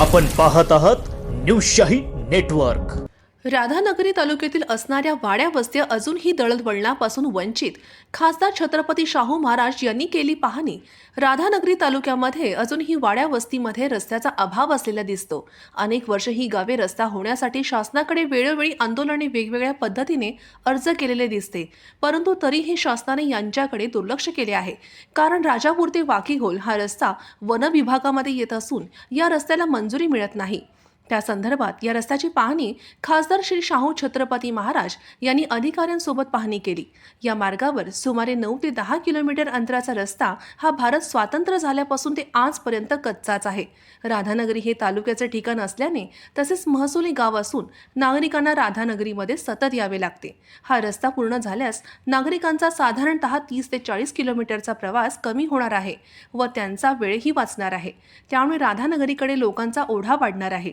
आपण पाहत आहात न्यूजशाही नेटवर्क. राधानगरी तालुक्यातील असणाऱ्या वाड्या वस्त्या अजूनही दळणवळणापासून वंचित. खासदार छत्रपती शाहू महाराज यांनी केली पाहणी. राधानगरी तालुक्यामध्ये अजूनही वाड्या वस्तीमध्ये रस्त्याचा अभाव असलेला दिसतो. अनेक वर्ष ही गावे रस्ता होण्यासाठी शासनाकडे वेळोवेळी आंदोलने वेगवेगळ्या पद्धतीने अर्ज केलेले दिसते. परंतु तरीही शासनाने यांच्याकडे दुर्लक्ष केले आहे. कारण राजापूर ते वाकीघोल हा रस्ता वनविभागामध्ये येत असून या रस्त्याला मंजुरी मिळत नाही. त्या संदर्भात या रस्त्याची पाहणी खासदार श्री शाहू छत्रपती महाराज यांनी अधिकाऱ्यांसोबत पाहणी केली. या मार्गावर सुमारे नऊ ते दहा किलोमीटर अंतराचा रस्ता हा भारत स्वातंत्र्य झाल्यापासून ते आजपर्यंत कच्चाच आहे. राधानगरी हे तालुक्याचे ठिकाण असल्याने तसेच महसुली गाव असून नागरिकांना राधानगरीमध्ये सतत यावे लागते. हा रस्ता पूर्ण झाल्यास नागरिकांचा साधारणतः तीस ते चाळीस किलोमीटरचा प्रवास कमी होणार आहे व त्यांचा वेळही वाचणार आहे. त्यामुळे राधानगरीकडे लोकांचा ओढा वाढणार आहे.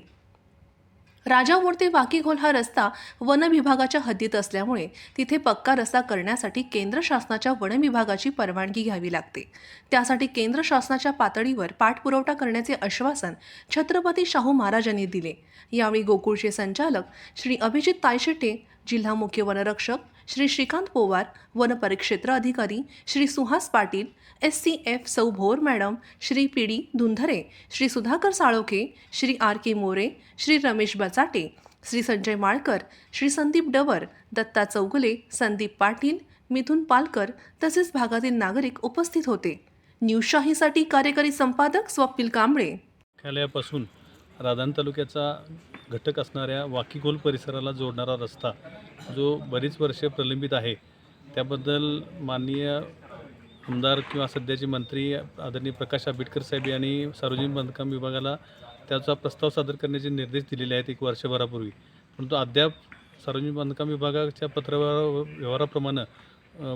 राजामोर ते वाकीघोल हा रस्ता वन विभागाच्या हद्दीत असल्यामुळे तिथे पक्का रस्ता करण्यासाठी केंद्र शासनाच्या वन विभागाची परवानगी घ्यावी लागते. त्यासाठी केंद्र शासनाच्या पातळीवर पाठपुरवठा करण्याचे आश्वासन छत्रपती शाहू महाराजांनी दिले. यावेळी गोकुळचे संचालक श्री अभिजित तायशेटे जिल्हा मुख्य वनरक्षक श्री श्रीकांत पोवार वनपरिक्षेत्र अधिकारी Shri Suhas Patil S C F Sau Bhor madam Shri P D Dhundhare Shri Sudhakar Salokhe Shri R K More Shri Ramesh Bachate Shri Sanjay Malkar Shri Sandeep Dawar Datta Chougule Sandeep Patil Mithun Palkar तसेच भागातील नागरिक उपस्थित होते. न्यूजशाहीसाठी कार्यकारी संपादक स्वप्नील कांबळे. राधान तालुक्याचा घटक असणाऱ्या वाकीगोल परिसराला जोडणारा रस्ता जो बरीच वर्षे प्रलंबित आहे त्याबद्दल माननीय आमदार किंवा सध्याचे मंत्री आदरणीय प्रकाश आंबेडकर साहेब यांनी सार्वजनिक बांधकाम विभागाला त्याचा प्रस्ताव सादर करण्याचे निर्देश दिलेले आहेत एक वर्षभरापूर्वी. परंतु अद्याप सार्वजनिक बांधकाम विभागाच्या पत्रव्यवहार व्यवहाराप्रमाणे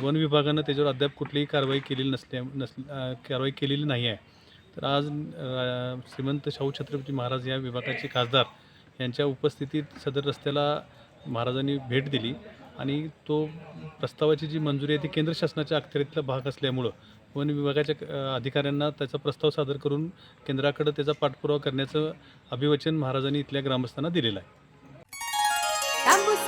वन विभागानं त्याच्यावर अद्याप कुठलीही कारवाई केलेली नसल्या नस कारवाई केलेली नाही आहे. तर आज श्रीमंत शाहू छत्रपती महाराज या विभागाचे खासदार यांच्या उपस्थितीत सदर रस्त्याला महाराजांनी भेट दिली आणि तो प्रस्तावाची जी मंजुरी आहे ती केंद्र शासनाच्या अखत्यारीतला भाग असल्यामुळं वन विभागाच्या अधिकाऱ्यांना त्याचा प्रस्ताव सादर करून केंद्राकडे त्याचा पाठपुरावा करण्याचं अभिवचन महाराजांनी इथल्या ग्रामस्थांना दिलेलं आहे. तांबूस